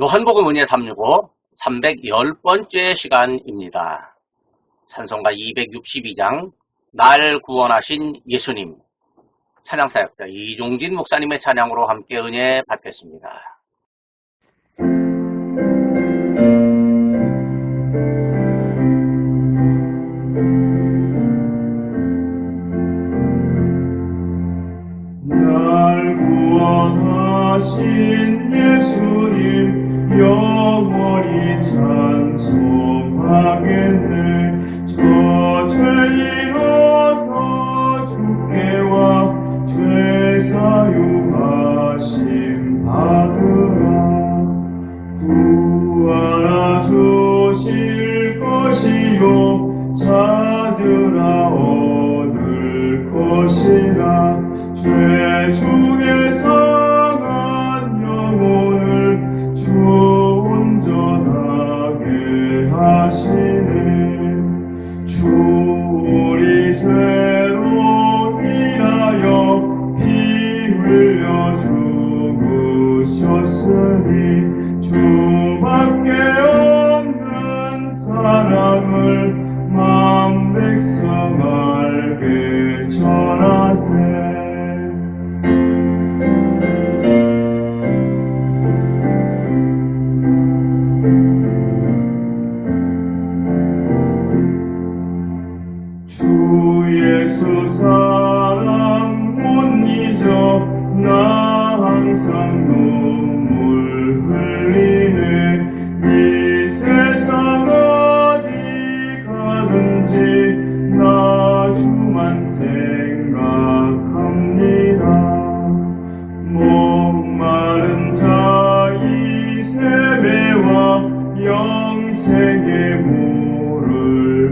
요한복음 은혜 365 310번째 시간입니다. 찬송가 262장 날 구원하신 예수님 찬양사역자 이종진 목사님의 찬양으로 함께 은혜 받겠습니다. 영원히 찬송하겠네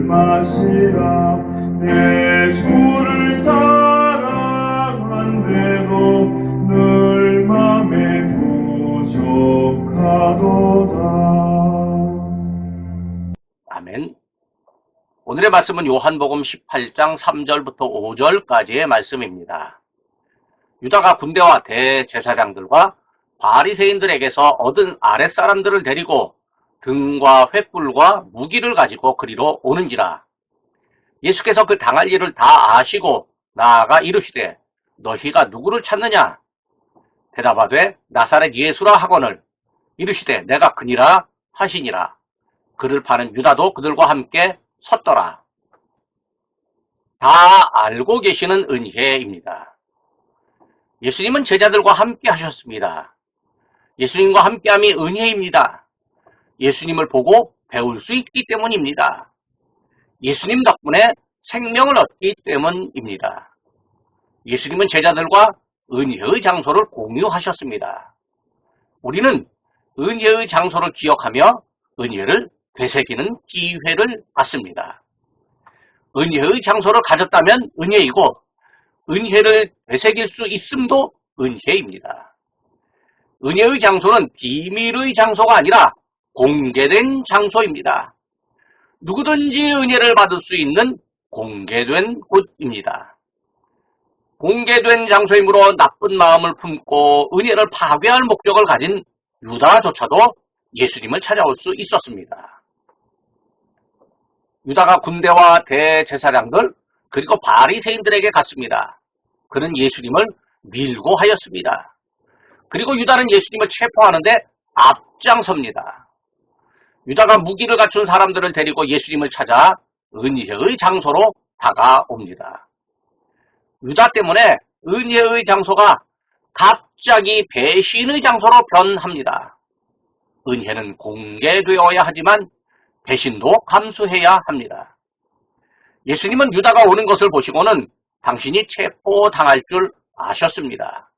마시라 내 주를 사랑한데도 늘 맘에 부족하도다 아멘. 오늘의 말씀은 요한복음 18장 3절부터 5절까지의 말씀입니다. 유다가 군대와 대제사장들과 바리새인들에게서 얻은 아랫사람들을 데리고 등과 횃불과 무기를 가지고 그리로 오는지라. 예수께서 그 당할 일을 다 아시고 나아가 이르시되 너희가 누구를 찾느냐? 대답하되 나사렛 예수라 하거늘 이르시되 내가 그니라 하시니라. 그를 파는 유다도 그들과 함께 섰더라. 다 알고 계시는 은혜입니다. 예수님은 제자들과 함께 하셨습니다. 예수님과 함께함이 은혜입니다. 예수님을 보고 배울 수 있기 때문입니다. 예수님 덕분에 생명을 얻기 때문입니다. 예수님은 제자들과 은혜의 장소를 공유하셨습니다. 우리는 은혜의 장소를 기억하며 은혜를 되새기는 기회를 받습니다. 은혜의 장소를 가졌다면 은혜이고 은혜를 되새길 수 있음도 은혜입니다. 은혜의 장소는 비밀의 장소가 아니라 공개된 장소입니다. 누구든지 은혜를 받을 수 있는 공개된 곳입니다. 공개된 장소이므로 나쁜 마음을 품고 은혜를 파괴할 목적을 가진 유다조차도 예수님을 찾아올 수 있었습니다. 유다가 군대와 대제사장들 그리고 바리새인들에게 갔습니다. 그는 예수님을 밀고 하였습니다. 그리고 유다는 예수님을 체포하는데 앞장섭니다. 유다가 무기를 갖춘 사람들을 데리고 예수님을 찾아 은혜의 장소로 다가옵니다. 유다 때문에 은혜의 장소가 갑자기 배신의 장소로 변합니다. 은혜는 공개되어야 하지만 배신도 감수해야 합니다. 예수님은 유다가 오는 것을 보시고는 당신이 체포당할 줄 아셨습니다.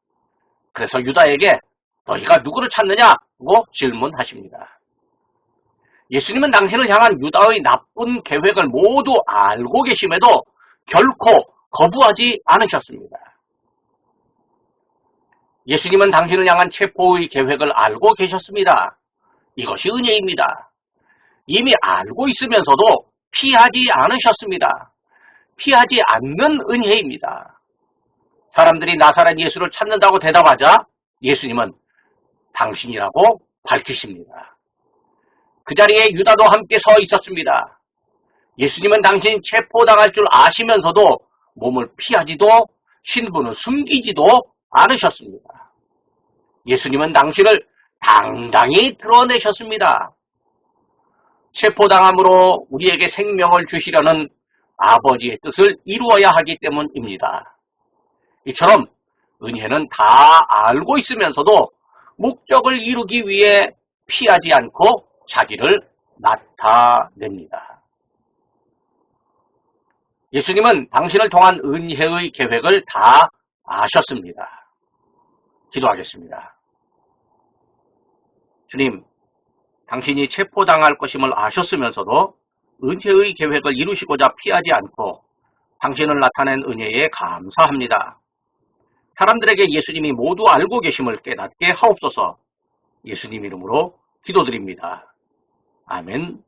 그래서 유다에게 너희가 누구를 찾느냐고 질문하십니다. 예수님은 당신을 향한 유다의 나쁜 계획을 모두 알고 계심에도 결코 거부하지 않으셨습니다. 예수님은 당신을 향한 체포의 계획을 알고 계셨습니다. 이것이 은혜입니다. 이미 알고 있으면서도 피하지 않으셨습니다. 피하지 않는 은혜입니다. 사람들이 나사렛 예수를 찾는다고 대답하자 예수님은 당신이라고 밝히십니다. 그 자리에 유다도 함께 서 있었습니다. 예수님은 당신 체포당할 줄 아시면서도 몸을 피하지도 신분을 숨기지도 않으셨습니다. 예수님은 당신을 당당히 드러내셨습니다. 체포당함으로 우리에게 생명을 주시려는 아버지의 뜻을 이루어야 하기 때문입니다. 이처럼 은혜는 다 알고 있으면서도 목적을 이루기 위해 피하지 않고 자기를 나타냅니다. 예수님은 당신을 통한 은혜의 계획을 다 아셨습니다. 기도하겠습니다. 주님, 당신이 체포당할 것임을 아셨으면서도 은혜의 계획을 이루시고자 피하지 않고 당신을 나타낸 은혜에 감사합니다. 사람들에게 예수님이 모두 알고 계심을 깨닫게 하옵소서 예수님 이름으로 기도드립니다. 아멘.